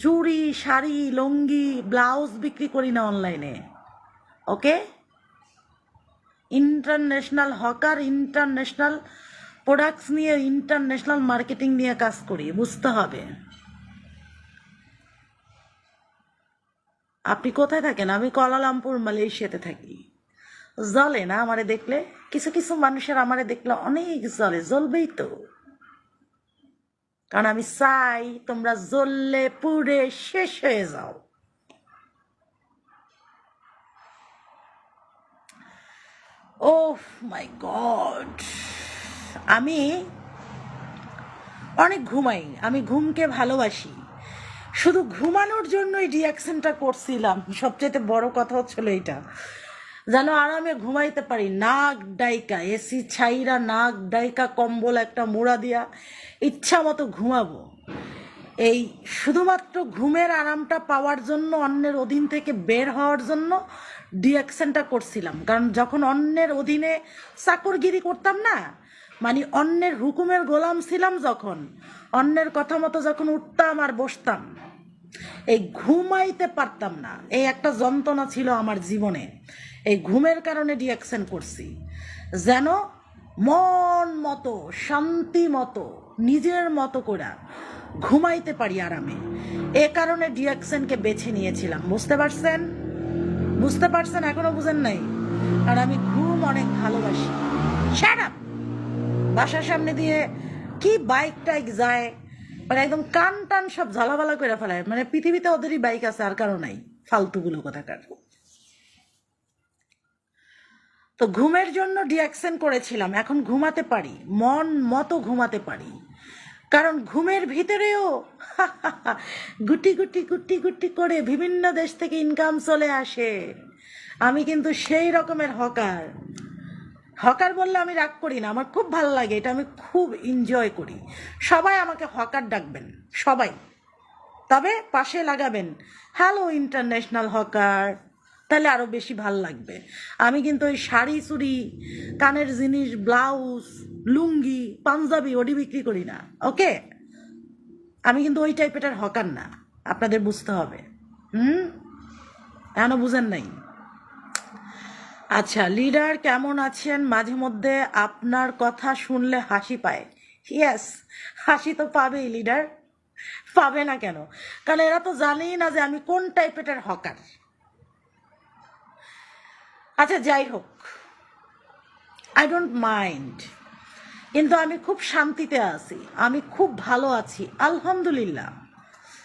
চুড়ি, শাড়ি, লুঙ্গি, ব্লাউজ বিক্রি করি না অনলাইনে, okay? International hawker, international products নিয়ে, ইন্টারন্যাশনাল মার্কেটিং নিয়ে কাজ করি, বুঝতে হবে। আপনি কোথায় থাকেন? আমি কলালামপুর মালয়েশিয়াতে থাকি। জলে না আমারে দেখলে? কিছু কিছু মানুষের আমারে দেখলে অনেক জলে, জ্বলবেই তো। কারণ আমি চাই তোমরা জ্বললে পুড়ে শেষ হয়ে যাও। Oh my God. আমি অনেক ঘুমাই, আমি ঘুমকে ভালোবাসি। শুধু ঘুমানোর জন্যই রিয়াকশনটা করছিলাম। সবচেয়ে বড় কথা হচ্ছিল এটা যেন আরামে ঘুমাইতে পারি। নাক ডাইকা, এসি ছাইরা নাক ডাইকা, কম্বল একটা মোড়া দিয়া ইচ্ছা মতো ঘুমাবো। এই শুধুমাত্র ঘুমের আরামটা পাওয়ার জন্য, অন্যের অধীন থেকে বের হওয়ার জন্য ডিয়াকশনটা করছিলাম। কারণ যখন অন্যের অধীনে চাকরগিরি করতাম না মানে অন্যের হুকুমের গোলাম ছিলাম যখন, অন্যের কথা মতো যখন উঠতাম আর বসতাম। এই ঘুমাইতে পারতাম না। এই একটা যন্ত্রণা ছিল আমার জীবনে। এই ঘুমের কারণে ডিয়াকশন করছি। যেন মন মতো, শান্তি মতো, নিজের মতো করে ঘুমাইতে পারি আরামে। এ কারণে ডিয়াকশনকে বেছে নিয়েছিলাম, বুঝতে পারছেন? বুঝতে পারছেন? এখনও বুঝেন নাই? আর আমি ঘুম অনেক ভালোবাসি। Up! বাসার সামনে দিয়ে কি বাইক টাইক যায়? মানে একদম কান টান সব ঝালাবালা করে ফেলায়। মানে পৃথিবীতে ওদেরই বাইক আছে, আর কারও নাই। ফালতুগুলো কোথাকার। তো ঘুমের জন্য ডিয়াকশন করেছিলাম, এখন ঘুমাতে পারি, মন মতো ঘুমাতে পারি। কারণ ঘুমের ভিতরেও গুটি গুটি গুটি গুটি করে বিভিন্ন দেশ থেকে ইনকাম চলে আসে। আমি কিন্তু সেই রকমের হকার। হকার বললে আমি রাগ করি না, আমার খুব ভালো লাগে, এটা আমি খুব এনজয় করি। সবাই আমাকে হকার ডাকবেন, সবাই। তবে পাশে লাগাবেন হ্যালো ইন্টারন্যাশনাল হকার। তাহলে আরও বেশি ভালো লাগবে। আমি কিন্তু ওই শাড়ি, চুড়ি, কানের জিনিস, ব্লাউজ, লুঙ্গি, পাঞ্জাবি ওডি বিক্রি করি না, ওকে? আমি কিন্তু ওই টাইপের হকার না, আপনাদের বুঝতে হবে। হুম? এখনও বুঝেন নাই? আচ্ছা লিডার কেমন আছেন? মাঝে মধ্যে আপনার কথা শুনলে হাসি পায়। ইয়েস হাসি তো পাবেই, লিডার। পাবে না কেন? কারণ এরা তো জানেই না যে আমি কোন টাইপের হকার। আচ্ছা যাই হোক। আই ডোন্ট মাইন্ড কিন্তু আমি খুব শান্তিতে আছি। আমি খুব ভালো আছি। আলহামদুলিল্লাহ।